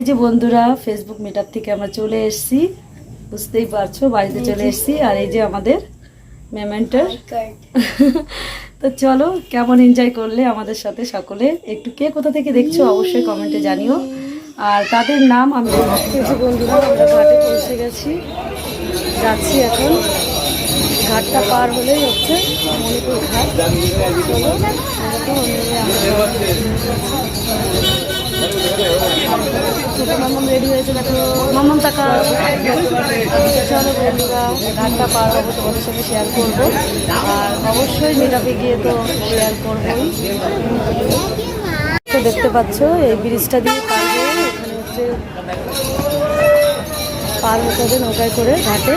এই যে বন্ধুরা ফেসবুক মিটার থেকে আমরা চলে এসেছি। বুঝতেই পারছ বাড়িতে চলে এসেছি। আর এই যে আমাদের মেমেন্টার তো চলো কেমন এনজয় করলে আমাদের সাথে সকলে? একটু কে কোথা থেকে দেখছ অবশ্যই কমেন্টে জানিও। আর তাদের নাম আমি বন্ধুরা আমরা ঘাটে পৌঁছে গেছি। যাচ্ছি এখন। ঘাটটা পার হলেই হচ্ছে মণিপুর ঘাট। চলো ছোট রেডি হয়েছে দেখো মামাম টাকা চলো বন্ধুরা ঘাটটা পার হব তোমাদের সাথে শেয়ার করব আর অবশ্যই মেটাপে গিয়ে তো শেয়ার করবোই তো দেখতে পাচ্ছ, এই ব্রিজটা দিয়ে পার হয়ে এখানে হচ্ছে পার হতে হবে নৌকায় করে ঘাটে।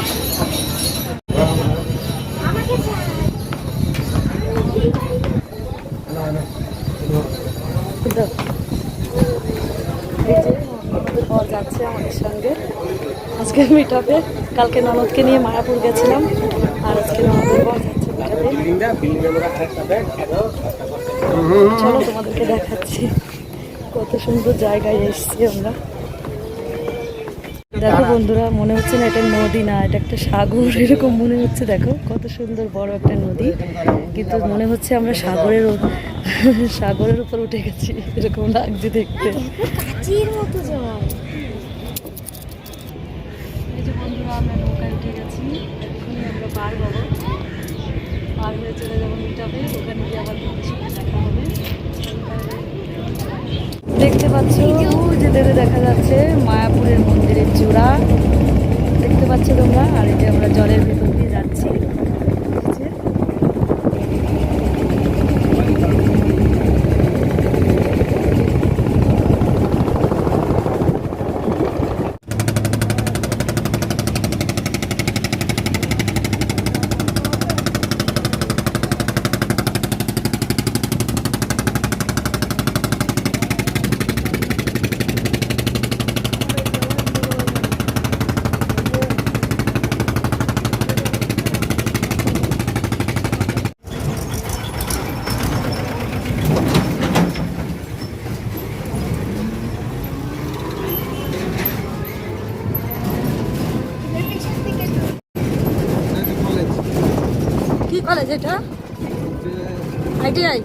এই যে আমাদের বর যাচ্ছে আমাদের সঙ্গে। আজকে মিটাপে কালকে ননদকে নিয়ে মায়াপুর গেছিলাম। আর আজকে ননদের বর যাচ্ছে চলো তোমাদেরকে দেখাচ্ছি। কত সুন্দর জায়গায় এসেছি আমরা। দেখো বন্ধুরা, মনে হচ্ছে না এটা নদী না, এটা একটা সাগর। এরকম মনে হচ্ছে, দেখো। কত সুন্দর বড় একটা নদী। কিন্তু মনে হচ্ছে আমরা সাগরের সাগরের উপর উঠে গেছি। এরকম লাগছে দেখতে। কাচির মতো জল এই যে বন্ধুরা, আমরা নৌকায় উঠে গেছি। এক্ষুনি আমরা পার হব। পার হয়ে চলে যাব মিটাবে ওখানে গিয়ে আবার দেখা হবে। দেখতে পাচ্ছ যে দূরে দেখা যাচ্ছে মায়াপুরের মন্দিরের চূড়া। দেখতে পাচ্ছ তোমরা? আর যে আমরা জলের ভেতর দিয়ে যাচ্ছি এই যে। কি কলেজ এটা আইটিআই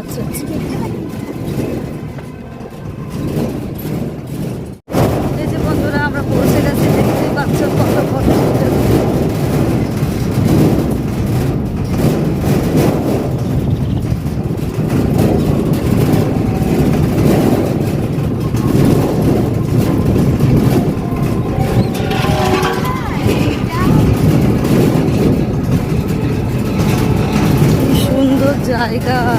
আচ্ছা আচ্ছা এই যে বন্ধুরা আমরা পৌঁছে গেছি দেখতেই পাচ্ছ কত কত সুন্দর। কি সুন্দর জায়গা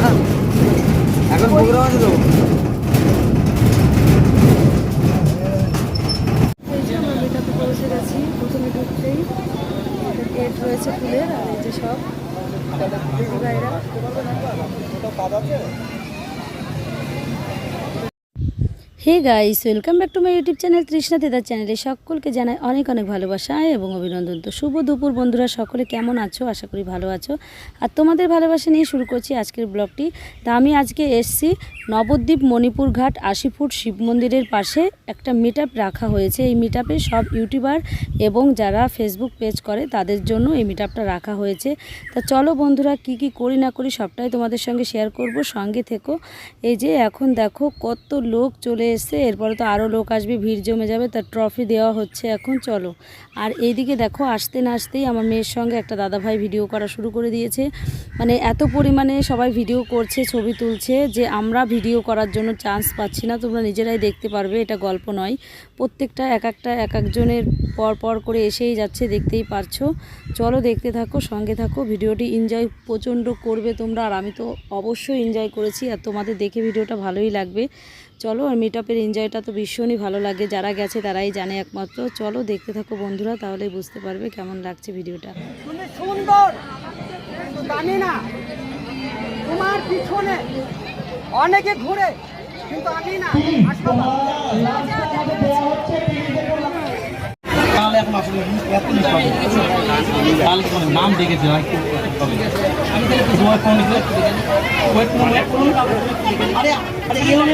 এখন প্রোগ্রাম আছে তো এই যে আমরা মেটাতে পৌঁছে গেছি প্রথমে ঢুকতেই গেট রয়েছে ফুলের আর এই যে সব গাইরা hey guys welcome back to my YouTube channel Trishna তেদার চ্যানেলে সকলকে জানাই অনেক অনেক ভালোবাসা এবং অভিনন্দন। তো শুভ দুপুর বন্ধুরা, সকলে কেমন আছো? আশা করি ভালো আছো। আর তোমাদের ভালোবাসা নিয়ে শুরু করছি আজকের ব্লগটি। তা আমি আজকে এসছি নবদ্বীপ মণিপুর ঘাট আশি ফুট শিব মন্দিরের পাশে একটা মিট রাখা হয়েছে। এই মিট সব ইউটিউবার এবং যারা ফেসবুক পেজ করে, তাদের জন্য এই মিট রাখা হয়েছে। তা চলো বন্ধুরা, কি কি করি না করি সবটাই তোমাদের সঙ্গে শেয়ার করব। সঙ্গে থেকো। এই যে এখন দেখো কত লোক চলে এসছে। এরপরে তো আরও লোক আসবে, ভিড় জমে যাবে তার ট্রফি দেওয়া হচ্ছে এখন, চলো। আর এইদিকে দেখো, আসতে না আসতেই আমার মেয়ের সঙ্গে একটা দাদাভাই ভিডিও করা শুরু করে দিয়েছে। মানে এত পরিমাণে সবাই ভিডিও করছে, ছবি তুলছে যে আমরা ভিডিও করার জন্য চান্স পাচ্ছি না, তোমরা নিজেরাই দেখতে পারবে, এটা গল্প নয়। প্রত্যেকটা এক একটা, এক একজনের পর পর করে এসেই যাচ্ছে, দেখতেই পারছ। চলো দেখতে থাকো, সঙ্গে থাকো, ভিডিওটি এনজয় প্রচণ্ড করবে তোমরা, আর আমি তো অবশ্যই এনজয় করেছি, আর তোমাদের দেখে ভিডিওটা ভালোই লাগবে। চলো আর মিট আপের এনজয়টা তো ভীষণই ভালো লাগে। যারা গেছে তারাই জানে একমাত্র। চলো দেখতে থাকো বন্ধুরা তাহলে বুঝতে পারবে কেমন লাগছে ভিডিওটা। সুন্দর কিন্তু জানি না তোমার পিছনে অনেকে ঘুরে কিন্তু আমি না এখন আসলে নাম দেখেছে হয় খুব হবে আরে আরে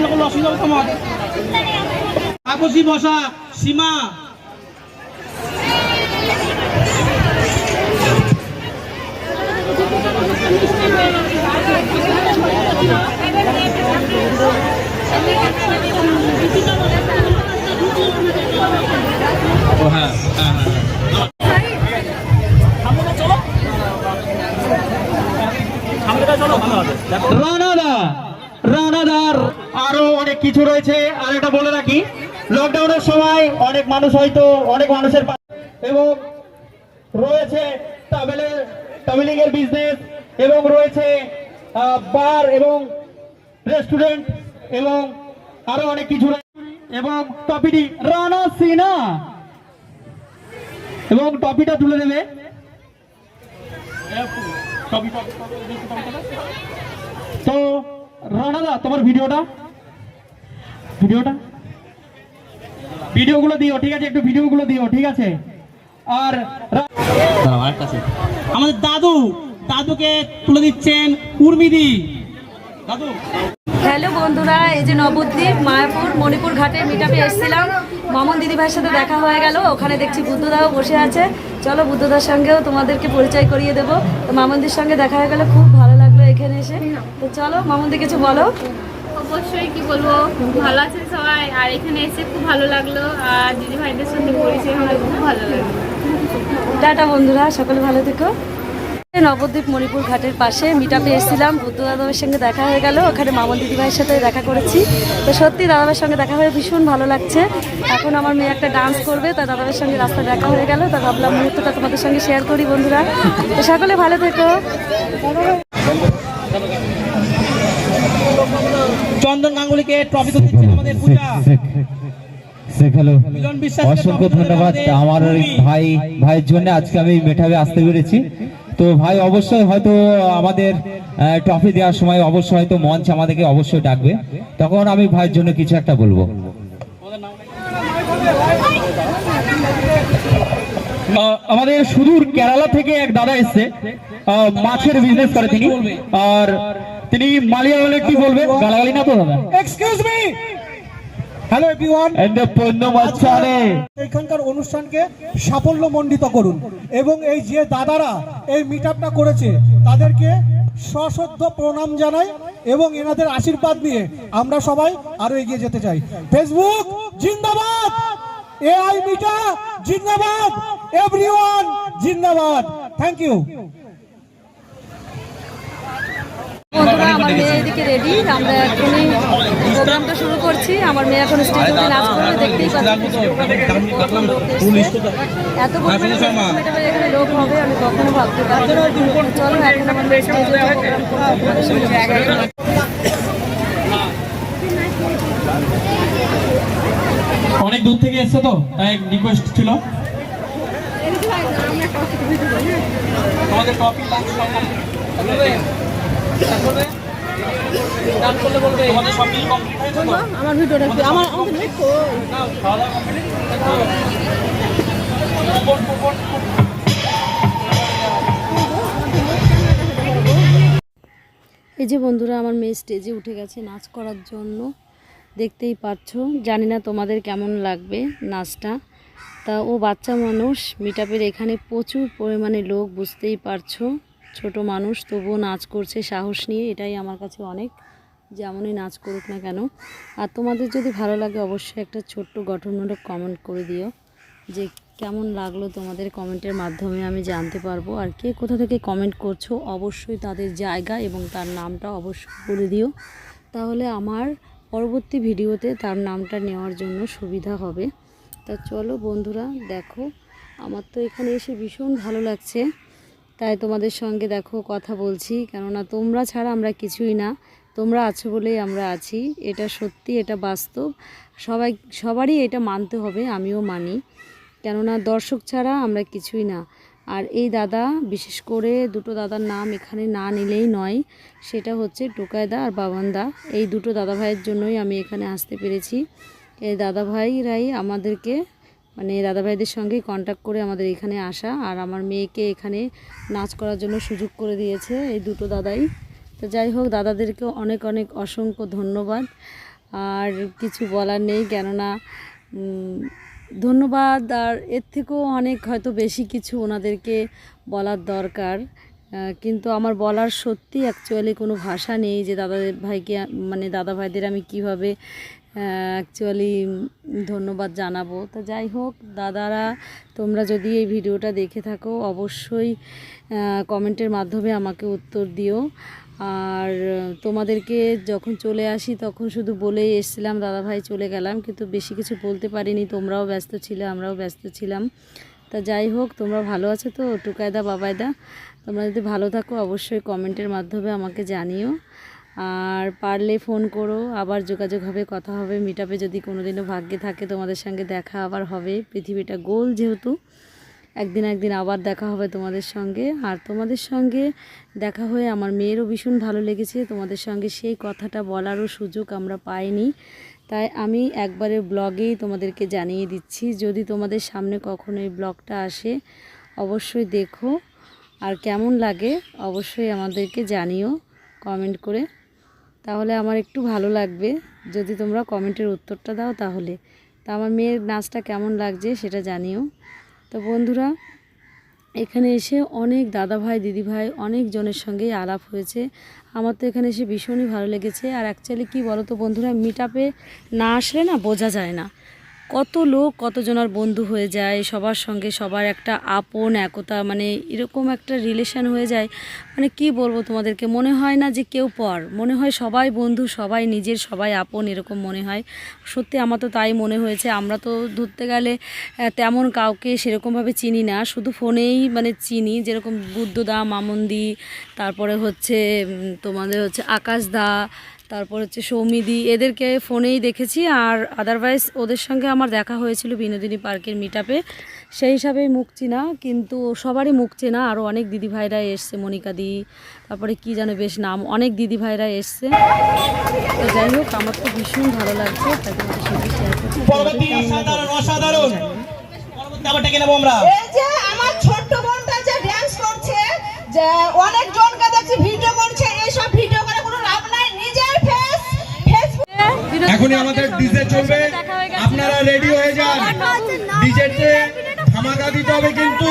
অনেক কিছু রয়েছে আর এটা বলে রাখি লকডাউনের সময় অনেক মানুষ হয়তো, অনেক মানুষের এবং রয়েছে ট্রাভেলের ট্রাভেলিং বিজনেস এবং রয়েছে বার এবং রেস্টুরেন্ট এবং আরও অনেক কিছু। এবং টপিটি রানা সিনা এবং টপিটা তুলে দেবে তো রানাদা তোমার ভিডিওটা? ভিডিওটা? ভিডিওগুলো দিও ঠিক আছে? একটু ভিডিওগুলো দিও ঠিক আছে? আর আমাদের দাদু দাদুকে তুলে দিচ্ছেন উর্মিদি। দাদু। হ্যালো বন্ধুরা এই যে নবদ্বীপ মায়াপুর মণিপুর ঘাটে মিটাপে এসেছিলাম। মামন দিদিভাইয়ের সাথে দেখা হয়ে গেল। ওখানে দেখছি বুদ্ধদাও বসে আছে। চলো বুদ্ধদার সঙ্গেও তোমাদেরকে পরিচয় করিয়ে দেবো। তো মামনদির সঙ্গে দেখা হয়ে গেল খুব ভালো লাগল এখানে এসে। তো চলো মামনদি কিছু বলো। অবশ্যই কি বলব? ভালো আছেন সবাই। আর এখানে এসে খুব ভালো লাগল। আর দিদি ভাইদের সাথে পরিচয় হলে খুব ভালো লাগল। টাটা বন্ধুরা সকলে ভালো থেকো। নবদ্বীপ মণিপুর ঘাটের পাশে মিটাপে এসেছিলাম। বুদ্ধ দাদাভাইয়ের সঙ্গে দেখা হয়ে গেল। ওখানে মামন দিদিভাইয়ের সাথে দেখা করেছি। তো সত্যি দাদাভাইয়ের সঙ্গে দেখা হয়ে ভীষণ ভালো লাগছে। এখন আমার মেয়ে একটা ডান্স করবে তা দাদাভাইয়ের সঙ্গে রাস্তায় দেখা হয়ে গেল। তা ভাবলাম মুহূর্তটা তোমাদের সঙ্গে শেয়ার করি বন্ধুরা। তো সকলে ভালো থেকো। চন্দন গাঙ্গুলিকে ট্রফি তো দিচ্ছেন আমাদের পূজা। শেখালো অসংখ্য ধন্যবাদ। আমার। ভাই ভাইয়ের জন্য আজকে আমি মেঠাবে আসতে পেরেছি। তো ভাই, অবশ্যই হয়তো আমাদের ট্রফি দেওয়ার সময় অবশ্যই হয়তো মঞ্চ আমাদেরকে অবশ্যই ডাকবে। তখন আমি ভাইয়ের জন্য কিছু একটা বলব। আমাদের সুদূর কেরালা থেকে এক দাদা এসছে। মাছের বিজনেস করে তিনি। আর তিনি মালিয়ালে কি বলবে? গালাগালি না তো দাদা এক্সকিউজ মি হ্যালো এভরিওয়ান এখানকার অনুষ্ঠানকে সাফল্যমণ্ডিত করুন এবং এই যে দাদারা এই মিট করেছে তাদেরকে সশ্রদ্ধ প্রণাম জানাই এবং এনাদের আশীর্বাদ নিয়ে আমরা সবাই আরও এগিয়ে যেতে চাই। ফেসবুক জিন্দাবাদ! এআই মিটা জিন্দাবাদ! এভরিওয়ান জিন্দাবাদ! থ্যাংক ইউ বন্ধুরা আমার মেয়ে এদিকে রেডি আমরা এখনই প্রোগ্রামটা শুরু করছি। আমার মেয়ে এখন স্টেজে উঠে নাচ করবে দেখতেই পাচ্ছি এত পরিমাণে এখানে লোক হবে আমি কখনো ভাবতে পারি চলো এখন আমার মেয়ে স্টেজে। অনেক দূর থেকে এসছে তো? তাই রিকোয়েস্ট ছিল। তোমাদের টপিক আমার ভিডিওটা আমার আমাদের এই যে বন্ধুরা, আমার মেয়ে স্টেজে উঠে গেছে নাচ করার জন্য। দেখতেই পাচ্ছ, জানি না তোমাদের কেমন লাগবে নাচটা। তা ও বাচ্চা মানুষ মিটাপের এখানে প্রচুর পরিমাণে লোক, বুঝতেই পারছ। ছোট মানুষ, তবুও নাচ করছে, সাহস নিয়ে, এটাই আমার কাছে অনেক, যেমনই নাচ করুক না কেন। আর তোমাদের যদি ভালো লাগে, অবশ্যই একটা ছোট্ট গঠনমূলক কমেন্ট করে দিও, যে কেমন লাগল তোমাদের কমেন্টের মাধ্যমে আমি জানতে পারব। আর কে কোথা থেকে কমেন্ট করছ, অবশ্যই তাদের জায়গা এবং তার নামটা অবশ্যই বলে দিও। তাহলে আমার পরবর্তী ভিডিওতে তার নামটা নেওয়ার জন্য সুবিধা হবে। তা চলো বন্ধুরা, দেখো, আমার তো এখানে এসে ভীষণ ভালো লাগছে। তাই তোমাদের সঙ্গে দেখো কথা বলছি। কেননা তোমরা ছাড়া আমরা কিছুই না। তোমরা আছো বলেই আমরা আছি। এটা সত্যি, এটা বাস্তব। সবাই, সবারই এটা মানতে হবে, আমিও মানি। কেননা দর্শক ছাড়া আমরা কিছুই না। আর এই দাদা, বিশেষ করে দুটো দাদার নাম এখানে না নিলেই নয়, সেটা হচ্ছে টোকায়দা আর বাবানদা। এই দুটো দাদা ভাইয়ের জন্যই আমি এখানে আসতে পেরেছি। এই দাদা ভাইরাই আমাদেরকে মানে দাদাভাইদের সঙ্গেই কন্ট্যাক্ট করে আমাদের এখানে আসা। আর আমার মেয়েকে এখানে নাচ করার জন্য সুযোগ করে দিয়েছে এই দুটো দাদাই। তো যাই হোক, দাদাদেরকেও অনেক অনেক অসংখ্য ধন্যবাদ। আর কিছু বলার নেই, কেননা ধন্যবাদ। আর এর থেকেও অনেক হয়তো বেশি কিছু ওনাদেরকে বলার দরকার। কিন্তু আমার বলার সত্যি অ্যাকচুয়ালি কোনো ভাষা নেই যে দাদা ভাইকে মানে দাদা ভাইদের আমি কীভাবে অ্যাকচুয়ালি ধন্যবাদ জানাব। তো যাই হোক, দাদারা, তোমরা যদি এই ভিডিওটা দেখে থাকো, অবশ্যই কমেন্টের মাধ্যমে আমাকে উত্তর দিও। আর তোমাদেরকে যখন চলে আসি, তখন শুধু বলেই এসেছিলাম, দাদা ভাই, চলে গেলাম। কিন্তু বেশি কিছু বলতে পারিনি, তোমরাও ব্যস্ত ছিলে, আমরাও ব্যস্ত ছিলাম। তা যাই হোক, তোমরা ভালো আছো তো? টুকায়দা, বাবায়দা, তোমরা যদি ভালো থাকো, অবশ্যই কমেন্টের মাধ্যমে আমাকে জানিও। আর পারলে ফোন করো, আবার যোগাযোগ হবে, কথা হবে মিটাপে যদি কোনোদিনও ভাগ্যে থাকে তোমাদের সঙ্গে দেখা আবার হবে, পৃথিবীটা গোল যেহেতু, একদিন একদিন আবার দেখা হবে তোমাদের সঙ্গে। আর তোমাদের সঙ্গে দেখা হয়ে আমার মেয়েরও ভীষণ ভালো লেগেছে, তোমাদের সঙ্গে সেই কথাটা বলারও সুযোগ আমরা পাইনি। তাই আমি একবারে ব্লগেই তোমাদেরকে জানিয়ে দিচ্ছি, যদি তোমাদের সামনে কখনো এই ব্লগটা আসে, অবশ্যই দেখো। আর কেমন লাগে, অবশ্যই আমাদেরকে জানিও কমেন্ট করে। তাহলে আমার একটু ভালো লাগবে। যদি তোমরা কমেন্টের উত্তরটা দাও তাহলে। তা আমার মেয়ের নাচটা কেমন লাগছে সেটা জানিও। তো বন্ধুরা, এখানে এসে অনেক দাদা ভাই দিদি ভাই অনেক জনের সঙ্গেই আলাপ হয়েছে। আমার তো এখানে এসে ভীষণই ভালো লেগেছে। আর অ্যাকচুয়ালি কি বলো তো বন্ধুরা মিট না আসলে না বোঝা যায় না। কত লোক কতজনের বন্ধু হয়ে যায়, সবার সঙ্গে সবার একটা আপন একতা মানে এরকম একটা রিলেশন হয়ে যায়। মানে কি বলব তোমাদেরকে, মনে হয় না যে কেউ পর, মনে হয় সবাই বন্ধু, সবাই নিজের, সবাই আপন, এরকম মনে হয়। সত্যি আমার তো তাই মনে হয়েছে, আমরা তো ধরতে গেলে তেমন কাউকে সেরকমভাবে চিনি না, শুধু ফোনেই মানে চিনি, যেরকম বুদ্ধদা মামন্দি তারপরে হচ্ছে তোমাদের হচ্ছে আকাশ দা তারপর হচ্ছে সৌমিদি এদেরকে ফোনেই দেখেছি আর আদারওয়াইজ ওদের সঙ্গে আমার দেখা হয়েছিল বিনোদিনী পার্কের মিট সেই হিসাবেই মুখ চিনা কিন্তু সবারই মুখ চেনা। আরও অনেক দিদি ভাইরা এসছে মনিকা দি তারপরে কি যেন বেশ নাম অনেক দিদি ভাইরা এসছে। তো যাই হোক আমার তো ভীষণ ভালো লাগছে। তাই তোমাদের সঙ্গে শেয়ার করছি পরবর্তী সাধারণ অসাধারণ পরবর্তী আবার ডেকে নেব আমরা। এই যে আমার ছোট্ট বোনটা যে ড্যান্স করছে যে অনেক জনকে দেখছি ভিডিও করছে এইসব ভিডিও করে কোনো লাভ নাই নিজের ফেস ফেসবুক এখনই আমাদের ডিজে চলবে। আপনারা রেডি হয়ে যান। ডিজেতে ধামাকা দিতে হবে কিন্তু।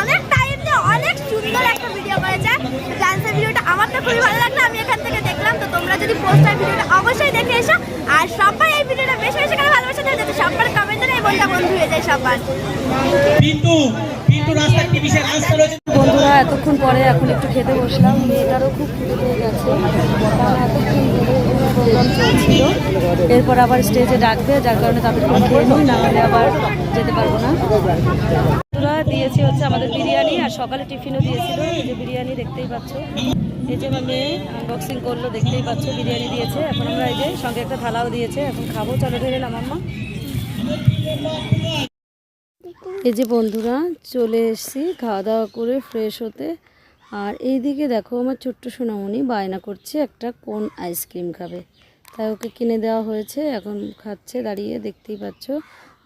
অনেক টাইম দিয়ে অনেক সুন্দর একটা ভিডিও করেছে ডান্সের ভিডিওটা আমার তো খুবই ভালো লাগল। আমি এখান থেকে দেখলাম। তো তোমরা যদি পোস্টার ভিডিওটা অবশ্যই দেখে এসো। আর সবাই এই ভিডিওটা বেশি বেশি করে ভালোবাসা দেবে যাতে সবার কমেন্টে এই বন্ধু যায় সবার রয়েছে বন্ধুরা এতক্ষণ পরে এখন একটু খেতে বসলাম। মেয়েটারও খুব খিদে পেয়ে গেছে। প্রোগ্রাম চলছিল এরপর আবার স্টেজে ডাকবে যার কারণে তাদেরকে খেয়ে নিই না হলে আবার যেতে পারব না। বন্ধুরা দিয়েছে হচ্ছে আমাদের বিরিয়ানি আর সকালে টিফিনও দিয়েছিল। এই যে বিরিয়ানি দেখতেই পাচ্ছ। এই যে আমার মেয়ে আনবক্সিং করল দেখতেই পাচ্ছ বিরিয়ানি দিয়েছে। এখন আমরা এই যে সঙ্গে একটা থালাও দিয়েছে। এখন খাব। চলো ধরে এলাম আম্মা এই যে বন্ধুরা, চলে এসেছি খাওয়া দাওয়া করে ফ্রেশ হতে। আর এইদিকে দেখো, আমার ছোট্ট সোনামণি বায়না করছে একটা কোন আইসক্রিম খাবে। তাই ওকে কিনে দেওয়া হয়েছে, এখন খাচ্ছে দাঁড়িয়ে, দেখতেই পাচ্ছ।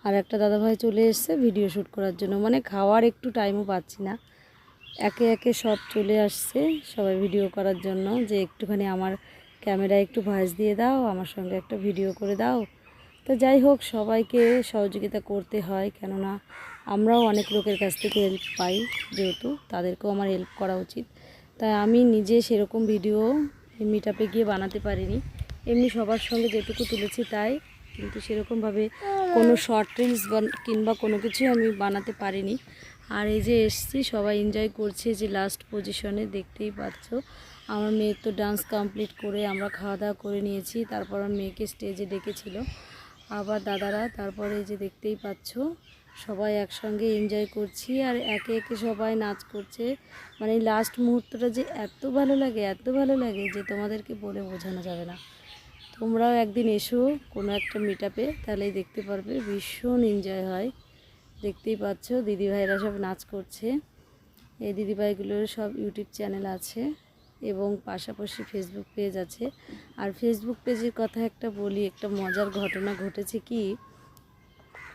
আর একটা দাদাভাই চলে এসছে ভিডিও শ্যুট করার জন্য। মানে খাওয়ার একটু টাইমও পাচ্ছি না। একে একে সব চলে আসছে, সবাই ভিডিও করার জন্য। যে একটুখানি আমার ক্যামেরায় একটু ভয়েস দিয়ে দাও, আমার সঙ্গে একটা ভিডিও করে দাও। তো যাই হোক, সবাইকে সহযোগিতা করতে হয়, কেননা আমরাও অনেক লোকের কাছ থেকে হেল্প পাই, যেহেতু তাদেরকেও আমার হেল্প করা উচিত। তাই আমি নিজে সেরকম ভিডিও মিট আপে গিয়ে বানাতে পারিনি। এমনি সবার সঙ্গে যেটুকু তুলেছি তাই, কিন্তু সেরকমভাবে কোনো শর্ট রিলস কিংবা কোনো কিছুই আমি বানাতে পারিনি। আর এই যে এসছি, সবাই এনজয় করছে যে লাস্ট পজিশনে দেখতেই পাচ্ছ। আমার মেয়ের তো ডান্স কমপ্লিট করে আমরা খাওয়া দাওয়া করে নিয়েছি, তারপর আমার মেয়েকে স্টেজে ডেকেছিল। আবার দাদারা, তারপরে এই যে দেখতেই পাচ্ছ, সবাই একসঙ্গে এনজয় করছি আর একে একে সবাই নাচ করছে। মানে লাস্ট মুহূর্তটা যে এত ভালো লাগে, এত ভালো লাগে যে তোমাদেরকে বলে বোঝানো যাবে না। তোমরাও একদিন এসো কোনো একটা মিট আপে তাহলেই দেখতে পারবে, ভীষণ এনজয় হয়। দেখতেই পাচ্ছ, দিদিভাইরা সব নাচ করছে। এই দিদিভাইগুলোর সব ইউটিউব চ্যানেল আছে। এবং পাশাপাশি ফেসবুক পেজ আছে। আর ফেসবুক পেজের কথা একটা বলি, একটা মজার ঘটনা ঘটেছে কি?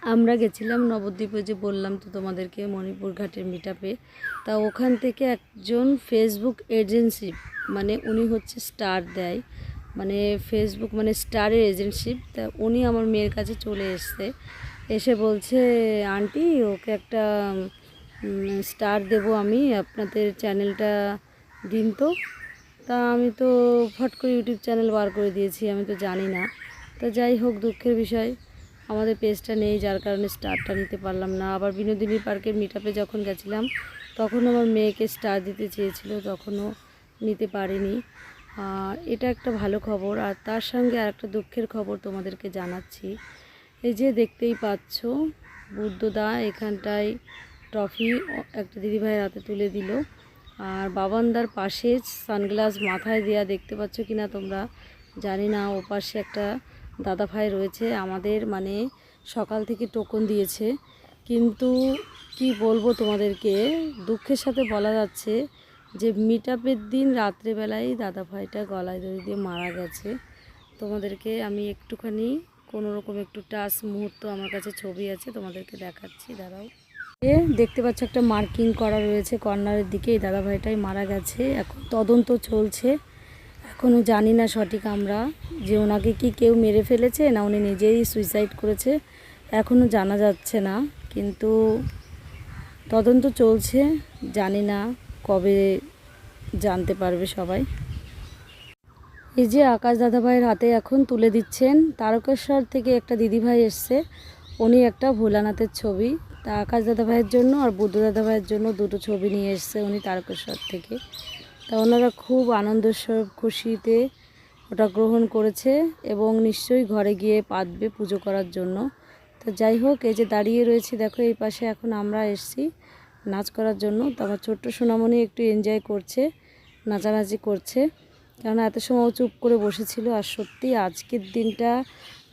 আমরা গেছিলাম নবদ্বীপে যে বললাম তো তোমাদেরকে মণিপুর ঘাটের মিটাপে তা ওখান থেকে একজন ফেসবুক এজেন্সি মানে উনি হচ্ছে স্টার দেয়। মানে ফেসবুক মানে স্টারের এজেন্সি তা উনি আমার মেয়ের কাছে চলে এসছে। এসে বলছে, আন্টি, ওকে একটা স্টার দেবো আমি। আপনাদের চ্যানেলটা দিন তো। তা আমি তো ফট করে ইউটিউব চ্যানেল বার করে দিয়েছি, আমি তো জানি না। তো যাই হোক, দুঃখের বিষয়, আমাদের পেজটা নেই, যার কারণে স্টারটা নিতে পারলাম না। আবার বিনোদিনী পার্কের মিট যখন গেছিলাম, তখন আমার মেয়েকে স্টার দিতে চেয়েছিল, তখনও নিতে পারিনি। এটা একটা ভালো খবর, আর তার সঙ্গে আর একটা দুঃখের খবর তোমাদেরকে জানাচ্ছি। এই যে দেখতেই পাচ্ছ, বুদ্ধদা এখানটায় ট্রফি একটা দিদিভাইয়ের হাতে তুলে দিল। আর বাবান্দার পাশে সানগ্লাস মাথায় দেওয়া দেখতে পাচ্ছ কি না তোমরা, জানি না, ও পাশে একটা দাদা ভাই রয়েছে, আমাদের মানে সকাল থেকে টোকন দিয়েছে। কিন্তু কি বলব তোমাদেরকে, দুঃখের সাথে বলা যাচ্ছে যে মিট দিন রাত্রেবেলায় দাদা ভাইটা গলায় দড়ি দিয়ে মারা গেছে। তোমাদেরকে আমি একটুখানি, কোনো রকম একটু টাচ মুহূর্ত আমার কাছে ছবি আছে, তোমাদেরকে দেখাচ্ছি, দাঁড়াও। এ দেখতে পাচ্ছ একটা মার্কিং করা রয়েছে কর্নারের দিকে। এই দাদা ভাইটাই মারা গেছে। এখন তদন্ত চলছে। এখনও জানি না সঠিক আমরা যে ওনাকে কি কেউ মেরে ফেলেছে না উনি নিজেই সুইসাইড করেছে এখনও জানা যাচ্ছে না। কিন্তু তদন্ত চলছে। জানি না কবে জানতে পারবে সবাই। এই যে আকাশ দাদাভাইয়ের হাতে এখন তুলে দিচ্ছেন, তারকেশ্বর থেকে একটা দিদিভাই এসছে। উনি একটা ভোলানাথের ছবি। তা আকাশ দাদাভাইয়ের জন্য আর বুদ্ধ দাদাভাইয়ের জন্য দুটো ছবি নিয়ে এসছে উনি তারকেশ্বর থেকে। তা ওনারা খুব আনন্দ খুশিতে ওটা গ্রহণ করেছে এবং নিশ্চয়ই ঘরে গিয়ে পাতবে পুজো করার জন্য। তো যাই হোক, এই যে দাঁড়িয়ে রয়েছি, দেখো এই পাশে এখন আমরা এসছি নাচ করার জন্য। তো আমার ছোট্ট সোনামণি একটু এনজয় করছে, নাচানাচি করছে। কেননা এত সময় চুপ করে বসেছিল আর সত্যি আজকের দিনটা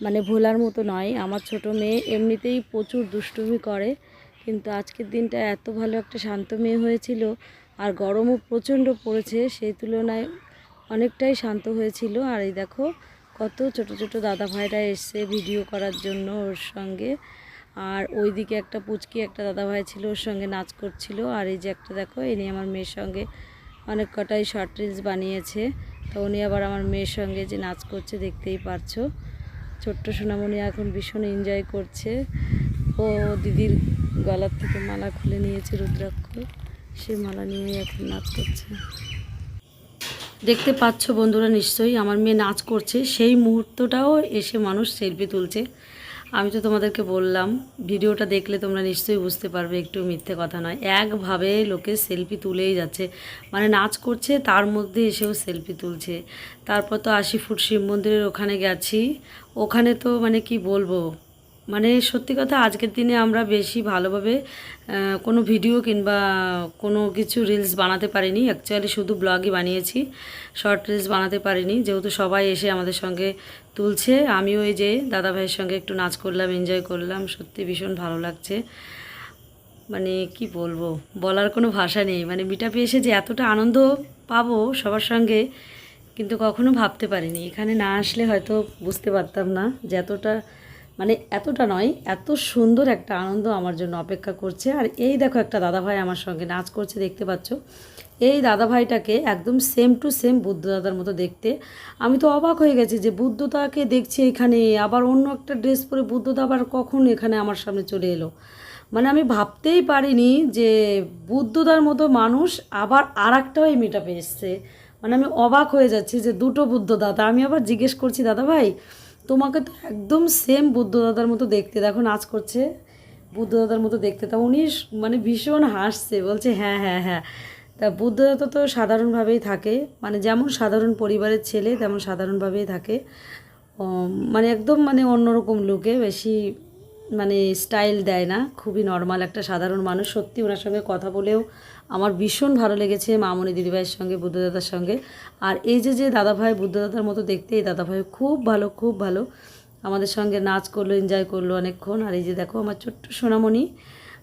মানে ভোলার মতো নয়। আমার ছোট মেয়ে এমনিতেই প্রচুর দুষ্টুমি করে। কিন্তু আজকের দিনটা এত ভালো একটা শান্ত মেয়ে হয়েছিল আর গরমও প্রচণ্ড পড়েছে, সেই তুলনায় অনেকটাই শান্ত হয়েছিল। আর এই দেখো, কত ছোট ছোট দাদা ভাইরা এসছে ভিডিও করার জন্য ওর সঙ্গে। আর ওইদিকে একটা পুচকি একটা দাদা ভাই ছিল, ওর সঙ্গে নাচ করছিল। আর এই যে একটা দেখো এনি আমার মেয়ের সঙ্গে অনেক কটাই শর্ট রিলস বানিয়েছে। তো উনি আবার আমার মেয়ের সঙ্গে যে নাচ করছে, দেখতেই পারছ। ছোট্ট সোনামণি এখন ভীষণ এনজয় করছে। ও দিদির গলার থেকে মালা খুলে নিয়েছে রুদ্রাক্ষ। সে মালা নিয়ে এখন নাচ করছে। দেখতে পাচ্ছ বন্ধুরা, নিশ্চয়ই আমার মেয়ে নাচ করছে। সেই মুহূর্তটাও এসে মানুষ সেলফি তুলছে। আমি তো তোমাদেরকে বললাম, ভিডিওটা দেখলে তোমরা নিশ্চয়ই বুঝতে পারবে, একটু মিথ্যে কথা নয়। একভাবে লোকে সেলফি তুলেই যাচ্ছে। মানে নাচ করছে, তার মধ্যে এসেও সেলফি তুলছে। তারপর তো আশি ফুট শিব মন্দিরের ওখানে গেছি। ওখানে তো মানে কি বলব? মানে সত্যি কথা আজকের দিনে আমরা বেশি ভালোভাবে কোনো ভিডিও কিংবা কোনো কিছু রিলস বানাতে পারিনি। অ্যাকচুয়ালি শুধু ব্লগই বানিয়েছি শর্ট রিলস বানাতে পারিনি। যেহেতু সবাই এসে আমাদের সঙ্গে তুলছে, আমিও এই যে দাদা ভাইয়ের সঙ্গে একটু নাচ করলাম এনজয় করলাম। সত্যি ভীষণ ভালো লাগছে। মানে কি বলব, বলার কোনো ভাষা নেই। মানে মিটাপে এসে যে এতটা আনন্দ পাবো সবার সঙ্গে, কিন্তু কখনো ভাবতে পারিনি। এখানে না আসলে হয়তো বুঝতে পারতাম না যে এতটা মানে এতটা নয়, এত সুন্দর একটা আনন্দ আমার জন্য অপেক্ষা করছে। আর এই দেখো একটা দাদাভাই আমার সঙ্গে নাচ করছে, দেখতে পাচ্ছ? এই দাদাভাইটাকে একদম সেম টু সেম বুদ্ধ দাদার মতো দেখতে। আমি তো অবাক হয়ে গেছি যে বুদ্ধদাকে দেখছি এখানে, আবার অন্য একটা ড্রেস পরে বুদ্ধদা আবার কখন এখানে আমার সামনে চলে এলো? মানে আমি ভাবতেই পারিনি যে বুদ্ধদার মতো মানুষ আবার আর একটাও এই এসছে। মানে আমি অবাক হয়ে যাচ্ছি যে দুটো বুদ্ধ দাদা। আমি আবার জিজ্ঞেস করছি দাদা ভাই তোমাকে তো একদম সেম বুদ্ধদাদার মতো দেখতে। দেখো, নাচ করছে, বুদ্ধদাদার মতো দেখতে। তা উনি মানে ভীষণ হাসছে, বলছে হ্যাঁ হ্যাঁ হ্যাঁ। তা বুদ্ধ দাদা তো সাধারণভাবেই থাকে মানে যেমন সাধারণ পরিবারের ছেলে, তেমন সাধারণভাবেই থাকে। মানে একদম মানে অন্যরকম লোকে, বেশি মানে স্টাইল দেয় না, খুবই নর্মাল একটা সাধারণ মানুষ। সত্যি ওনার সঙ্গে কথা বলেও আমার ভীষণ ভালো লেগেছে মামনি দিদিভাইয়ের সঙ্গে, বুদ্ধদাদার সঙ্গে। আর এই যে যে দাদাভাই, বুদ্ধদাদার মতো দেখতে, এই দাদাভাই খুব ভালো খুব ভালো। আমাদের সঙ্গে নাচ করল এনজয় করল অনেকক্ষণ। আর এই যে দেখো, আমার ছোট্ট সোনামণি।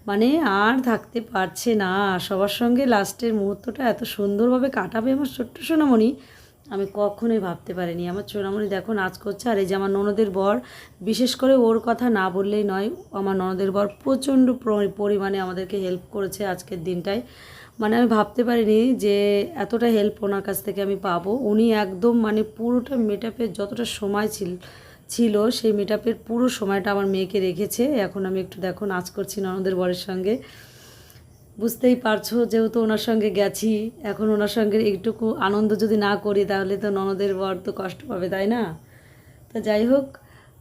মানে আর থাকতে পারছে না। সবার সঙ্গে লাস্টের মুহূর্তটা এত সুন্দরভাবে কাটাবে আমার ছোট্ট সোনামণি, আমি কখনোই ভাবতে পারিনি। আমার চোরামণি দেখো, নাচ করছে। আর এই যে আমার ননদের বর, বিশেষ করে ওর কথা না বললেই নয়, আমার ননদের বর প্রচণ্ড পরিমাণে আমাদেরকে হেল্প করেছে আজকের দিনটায়। মানে আমি ভাবতে পারিনি যে এতটা হেল্প ওনার কাছ থেকে আমি পাবো। উনি একদম মানে পুরোটা মেটাপের যতটা সময় ছিল ছিল, সেই মেটাপের পুরো সময়টা আমার মেয়েকে রেখেছে। এখন আমি একটু দেখো নাচ করছি ননদের বরের সঙ্গে। বুঝতেই পারছ, যেহেতু ওনার সঙ্গে গেছি, এখন ওনার সঙ্গে একটুকু আনন্দ যদি না করি, তাহলে তো ননদের বর তো কষ্ট পাবে, তাই না? তো যাই হোক,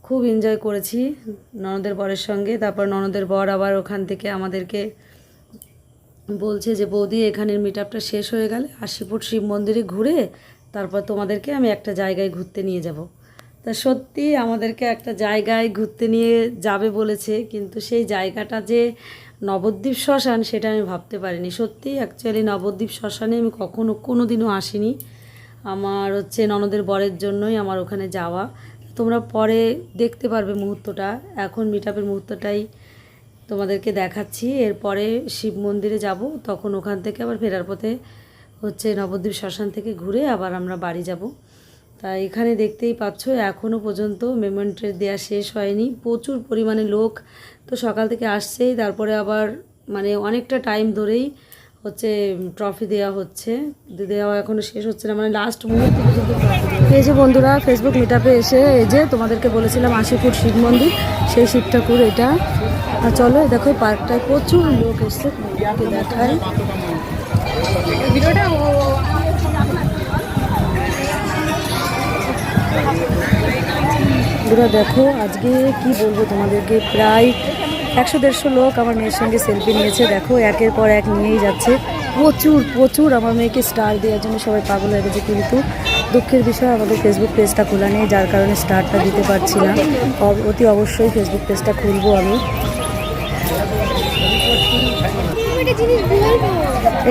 খুব এনজয় করেছি ননদের বরের সঙ্গে। তারপর ননদের বর আবার ওখান থেকে আমাদেরকে বলছে যে, বৌদি, এখানের মিট আপটা শেষ হয়ে গেলে আশিপুর শিব মন্দিরে ঘুরে তারপর তোমাদেরকে আমি একটা জায়গায় ঘুরতে নিয়ে যাব। তা সত্যি আমাদেরকে একটা জায়গায় ঘুরতে নিয়ে যাবে বলেছে, কিন্তু সেই জায়গাটা যে নবদ্বীপ শ্মশান সেটা আমি ভাবতে পারিনি। সত্যি অ্যাকচুয়ালি নবদ্বীপ শ্মশানে আমি কখনো কোনো দিনও আসিনি। আমার হচ্ছে ননদের বরের জন্যই আমার ওখানে যাওয়া। তোমরা পরে দেখতে পারবে মুহূর্তটা। এখন মিট আপের মুহূর্তটাই তোমাদেরকে দেখাচ্ছি। এরপরে শিব মন্দিরে যাব। তখন ওখান থেকে আবার ফেরার পথে হচ্ছে নবদ্বীপ শ্মশান থেকে ঘুরে আবার আমরা বাড়ি যাব। তা এখানে দেখতেই পাচ্ছ এখনও পর্যন্ত মেমেন্টের দেওয়া শেষ হয়নি। প্রচুর পরিমাণে লোক তো সকাল থেকে আসছেই। তারপরে আবার মানে অনেকটা টাইম ধরেই হচ্ছে ট্রফি দেওয়া হচ্ছে। দেওয়া এখনও শেষ হচ্ছে না। মানে লাস্ট মুহূর্তে পর্যন্ত এই যে বন্ধুরা ফেসবুক মিটাপে এসে এই যে তোমাদেরকে বলেছিলাম আশি ফুট শিব মন্দির, সেই শিব ঠাকুর এটা। আর চলো দেখো পার্কটায় প্রচুর লোক এসছে দেখায় বন্ধুরা, দেখো, আজকে কি বলব তোমাদেরকে, প্রায় একশো দেড়শো লোক আমার মেয়ের সঙ্গে সেলফি নিয়েছে। দেখো, একের পর এক নিয়েই যাচ্ছে। প্রচুর প্রচুর আমার মেয়েকে স্টার দেওয়ার জন্য সবাই পাগল হয়ে গেছে কিন্তু দুঃখের বিষয়, আমাদের ফেসবুক পেজটা খোলা নেই, যার কারণে স্টারটা দিতে পারছি না। অতি অবশ্যই ফেসবুক পেজটা খুলবো আমি।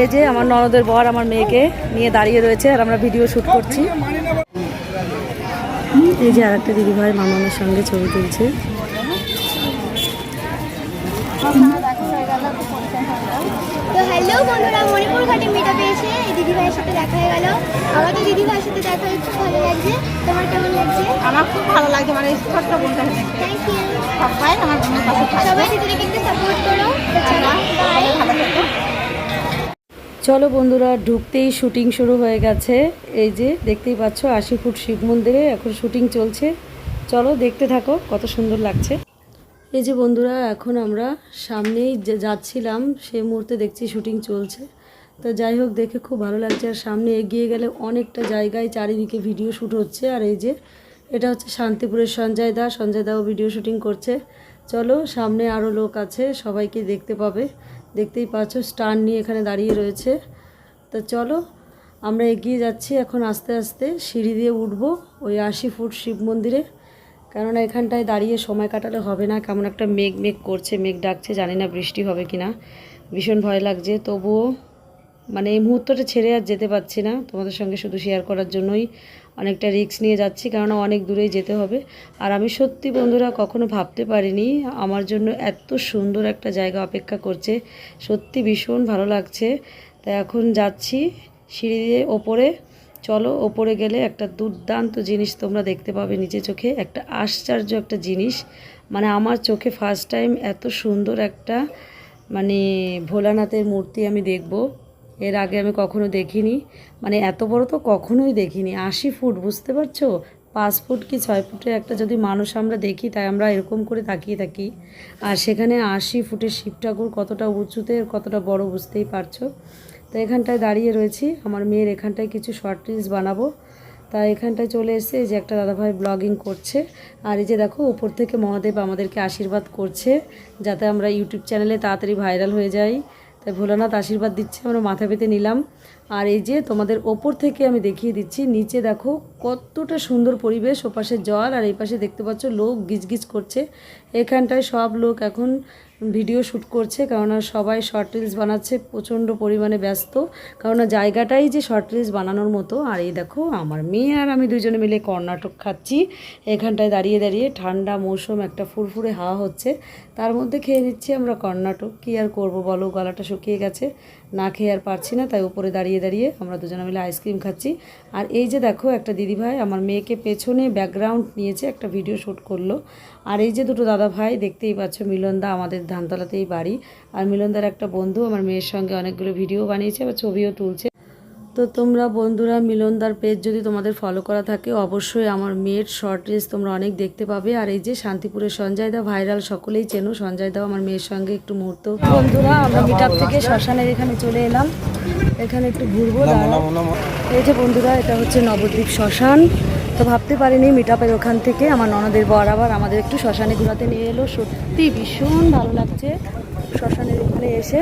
এই যে আমার ননদের বর আমার মেয়েকে নিয়ে দাঁড়িয়ে রয়েছে আর আমরা ভিডিও শ্যুট করছি। এই যে আর একটা দিদিভাই মামামের সঙ্গে ছবি তুলছে। তো হ্যালো বন্ধুরা মণিপুর ঘাটে মিটা পেয়েছে এই দিদি ভাইয়ের সাথে দেখা হয়ে গেল। আমাকে দিদি ভাইয়ের সাথে দেখা হয়ে খুব ভালো লাগছে। তোমার কেমন লাগছে? আমার খুব ভালো লাগছে মানে থ্যাংক ইউ সবাই আমার বোনের সবাই দিদিকে একটু সাপোর্ট করো। চলো বন্ধুরা, ঢুকতেই শুটিং শুরু হয়ে গেছে। এই যে দেখতেই পাচ্ছ আশি ফুট শিব মন্দিরে এখন শুটিং চলছে। চলো দেখতে থাকো, কত সুন্দর লাগছে। এই যে বন্ধুরা, এখন আমরা সামনেই যাচ্ছিলাম সেই মুহূর্তে দেখছি শুটিং চলছে। তো যাই হোক, দেখে খুব ভালো লাগছে। আর সামনে এগিয়ে গেলে অনেকটা জায়গায় চারিদিকে ভিডিও শ্যুট হচ্ছে। আর এই যে, এটা হচ্ছে শান্তিপুরের সঞ্জয় দা। সঞ্জয় দাও ভিডিও শুটিং করছে। চলো, সামনে আরও লোক আছে, সবাইকে দেখতে পাবে। দেখতেই পাচ্ছ স্টার নিয়ে এখানে দাঁড়িয়ে রয়েছে। তো চলো, আমরা এগিয়ে যাচ্ছি এখন আস্তে আস্তে। সিঁড়ি দিয়ে উঠবো ওই আশি ফুট শিব মন্দিরে। কেননা এখানটায় দাঁড়িয়ে সময় কাটালে হবে না। কেমন একটা মেঘ মেঘ করছে, মেঘ ডাকছে, জানি না বৃষ্টি হবে কি না ভীষণ ভয় লাগছে। তবুও মানে এই মুহূর্তটা ছেড়ে আর যেতে পারছি না। তোমাদের সঙ্গে শুধু শেয়ার করার জন্যই অনেকটা রিস্ক নিয়ে যাচ্ছি, কেননা অনেক দূরেই যেতে হবে। আর আমি সত্যি বন্ধুরা কখনো ভাবতে পারিনি, আমার জন্য এত সুন্দর একটা জায়গা অপেক্ষা করছে। সত্যি ভীষণ ভালো লাগছে। তা এখন যাচ্ছি সিঁড়ি দিয়ে ওপরে। চলো, ওপরে গেলে একটা দুর্দান্ত জিনিস তোমরা দেখতে পাবে নিচে চোখে, একটা আশ্চর্য একটা জিনিস। মানে আমার চোখে ফার্স্ট টাইম এত সুন্দর একটা মানে ভোলানাথের মূর্তি আমি দেখব। এর আগে আমি কখনো দেখিনি। মানে এত বড় তো কখনোই দেখিনি। আশি ফুট, বুঝতে পারছ? পাঁচ ফুট কি ছয় ফুটে একটা যদি মানুষ আমরা দেখি, তাই আমরা এরকম করে তাকিয়ে থাকি। আর সেখানে আশি ফুটের শিব ঠাকুর কতটা উঁচুতে, কতটা বড় বুঝতেই পারছ? তো এখানটায় দাঁড়িয়ে রয়েছি। আমার মেয়ের এখানটায় কিছু শর্ট রিলস বানাবো। তা এখানটায় চলে এসে যে একটা দাদাভাই ব্লগিং করছে। আর এই যে দেখো, উপর থেকে মহাদেব আমাদেরকে আশীর্বাদ করছে, যাতে আমরা ইউটিউব চ্যানেলে তাড়াতাড়ি ভাইরাল হয়ে যাই। তাই ভোলানাথ আশীর্বাদ দিচ্ছে, আমরা মাথা পেতে নিলাম। আর এই যে তোমাদের ওপর থেকে আমি দেখিয়ে দিচ্ছি, নিচে দেখো কতটা সুন্দর পরিবেশ, ওপাশে জল আর এই পাশে দেখতে পাচ্ছ লোক গিজগিজ করছে। এখানটায় সব লোক এখন ভিডিও শ্যুট করছে কেননা সবাই শর্ট রিলস বানাচ্ছে, প্রচণ্ড পরিমাণে ব্যস্ত। কেননা জায়গাটাই যে শর্ট রিলস বানানোর মতো, আর এই দেখো আমার মেয়ে আর আমি দুজনে মিলে কর্ণাটক খাচ্ছি। এখানটায় দাঁড়িয়ে দাঁড়িয়ে ঠান্ডা মৌসুম, একটা ফুরফুরে হাওয়া হচ্ছে। তার মধ্যে খেয়ে নিচ্ছি আমরা কর্ণাটক। কী আর করব বলো, গলাটা শুকিয়ে গেছে। না খেয়ে আর পারছি না, তাই উপরে দাঁড়িয়ে দাঁড়িয়ে আমরা দুজনে মিলে আইসক্রিম খাচ্ছি। আর এই যে দেখো, একটা দিদিভাই আমার মেয়েকে পেছনে ব্যাকগ্রাউন্ড নিয়েছে, একটা ভিডিও শ্যুট করল। আর এই যে দুটো দাদা ভাই দেখতেই পাচ্ছ মিলনদা আমাদের ধানতলাতেই বাড়ি। আর মিলনদার একটা বন্ধু আমার মেয়ের সঙ্গে অনেকগুলো ভিডিও বানিয়েছে বা ছবিও তুলছে। তো তোমরা বন্ধুরা, মিলনদার পেজ যদি তোমাদের ফলো করা থাকে, অবশ্যই আমার মেয়ের শর্ট রিলস তোমরা অনেক দেখতে পাবে। আর এই যে শান্তিপুরের সঞ্জয়দা ভাইরাল সকলেই চেনো। সঞ্জয়দাও আমার মেয়ের সঙ্গে একটু মুহূর্ত। বন্ধুরা, আমরা মিট থেকে শ্মশানের এখানে চলে এলাম। এখানে একটু ঘুরবো। এই যে বন্ধুরা এটা হচ্ছে নবদ্বীপ শ্মশান। তো ভাবতে পারিনি মিট ওখান থেকে আমার ননদের বর আবার আমাদের একটু শ্মশানে ঘোরাতে নিয়ে এলো। সত্যি ভীষণ ভালো লাগছে শ্মশানের ওখানে এসে।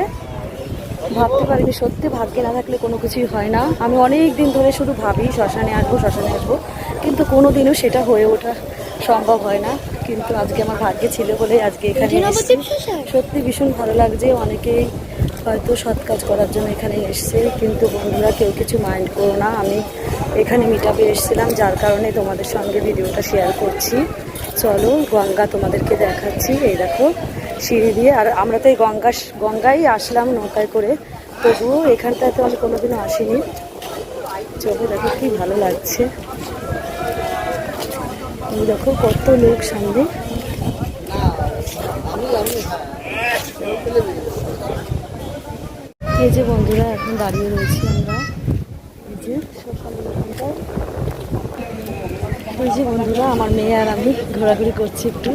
ভাবতে পারিনি সত্যি ভাগ্যে না থাকলে কোনো কিছুই হয় না। আমি অনেক দিন ধরে শুধু ভাবি শ্মশানে আসব শ্মশানে আসব। কিন্তু কোনো দিনও সেটা হয়ে ওঠা সম্ভব হয় না। কিন্তু আজকে আমার ভাগ্যে ছিল বলে আজকে এখানে সত্যি ভীষণ ভালো লাগছে অনেকেই হয়তো সৎ কাজ করার জন্য এখানে এসছে, কিন্তু বন্ধুরা কেউ কিছু মাইন্ড করো না। আমি এখানে মিট আপে এসেছিলাম, যার কারণে তোমাদের সঙ্গে ভিডিওটা শেয়ার করছি। চলো গঙ্গা তোমাদেরকে দেখাচ্ছি। এই দেখো, সিঁড়ি দিয়ে। আর আমরা তো এই গঙ্গা গঙ্গাই আসলাম নৌকায় করে। তবুও এখানটায় তো আমি কোনোদিনও আসিনি। চলো দেখো কি ভালো লাগছে। দেখো কত লোক সামনে। এই যে বন্ধুরা, এখন দাঁড়িয়ে রয়েছি আমরা। এই যে ওখানটায় যে বন্ধুরা, আমার মেয়ে আর আমি ঘোরাঘুরি করছি একটু।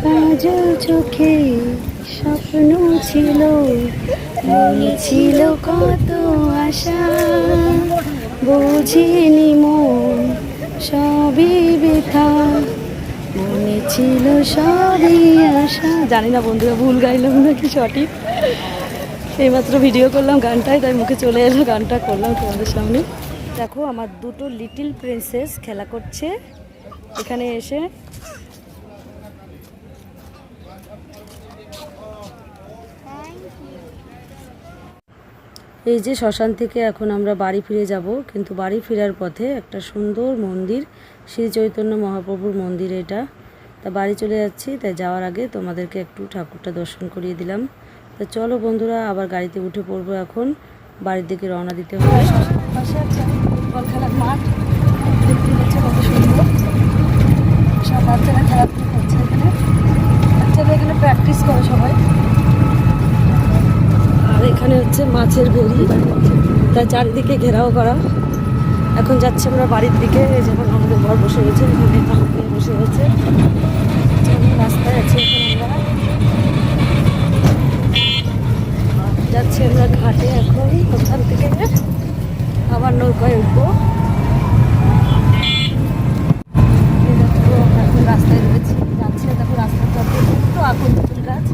কাজল চোখে স্বপ্ন ছিল ছিল কত আশা, বুঝিনি মন সবই বৃথা মনে ছিল সবই আশা। জানি না বন্ধুরা, ভুল গাইলাম নাকি সঠিক? এইমাত্র ভিডিও করলাম গানটাই তাই মুখে চলে এলো গানটা করলাম তোমাদের সামনে। দেখো, আমার দুটো লিটিল প্রিন্সেস খেলা করছে। এখানে এসে এই যে শ্মশান থেকে এখন আমরা বাড়ি ফিরে যাব, কিন্তু বাড়ি ফেরার পথে একটা সুন্দর মন্দির শ্রী চৈতন্য মহাপ্রভুর মন্দির এটা। তা বাড়ি চলে যাচ্ছি তাই যাওয়ার আগে তোমাদেরকে একটু ঠাকুরটা দর্শন করিয়ে দিলাম। তা চলো বন্ধুরা, আবার গাড়িতে উঠে পড়ব এখন। বাড়ির দিকে রওনা দিতে হবে। সব বাচ্চারা করছে বাচ্চারা প্র্যাকটিস করে সবাই। আর এখানে হচ্ছে মাছের ভেড়ি তার চারিদিকে ঘেরাও করা। এখন যাচ্ছি আমরা বাড়ির দিকে যেমন আমাদের ঘর বসে রয়েছে, এখানে তাহলে বসে রয়েছে। রাস্তায় আছি এখন আমরা। যাচ্ছি আমরা ঘাটে এখন, ওখান থেকে আবার নৌকায় উঠবো। এখন রাস্তায় রয়েছি, যাচ্ছি। দেখো রাস্তার পথে একটু আগুন গাছ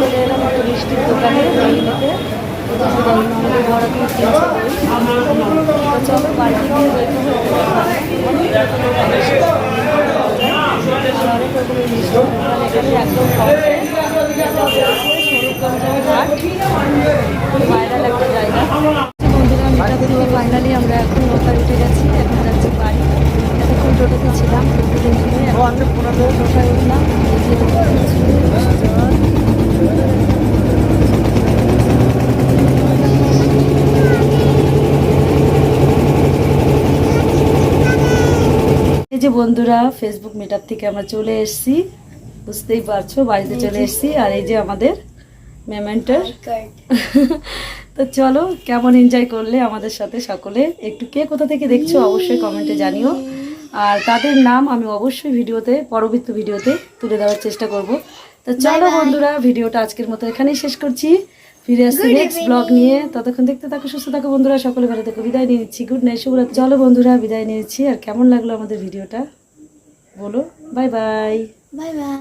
চলে এলাম একটা মিষ্টির দোকানে দই নিতে আমাদের বড় করে কিনছে দই। তো চলো বাড়িতে গিয়ে দই খাব। আর অনেক রকমের মিষ্টির দোকান এখানে একদম কম স্বরূপগঞ্জের ঘাট ভাইরাল একটা জায়গা বন্ধুরা মিটা থেকে ফাইনালি আমরা এখন নৌকায় উঠে গেছি এখন যাচ্ছি বাড়ি এতক্ষণ টোটোতে ছিলাম দুদিন ধরে এখন টোটোয় উঠলাম এই যে জল এই যে বন্ধুরা ফেসবুক মিটআপ থেকে আমরা চলে এসেছি। বুঝতেই পারছ বাড়িতে চলে এসেছি। আর এই যে আমাদের মেমেন্টার তো চলো কেমন এনজয় করলে আমাদের সাথে সকলে? একটু কে কোথা থেকে দেখছ অবশ্যই কমেন্টে জানিও। আর তাদের নাম আমি অবশ্যই ভিডিওতে পরবর্তী ভিডিওতে তুলে দেওয়ার চেষ্টা করব। তো চলো বন্ধুরা ভিডিওটা আজকের মতো এখানেই শেষ করছি। ফিরে আসছি নেক্সট ব্লগ নিয়ে। ততক্ষণ দেখতে থাকো সুস্থ থাকো বন্ধুরা সকলে ভালো থাকো। বিদায় নিয়ে নিচ্ছি। গুড নাইট শুভরাত চলো বন্ধুরা বিদায় নিয়েছি। আর কেমন লাগল আমাদের ভিডিওটা? বলো। Bye bye bye bye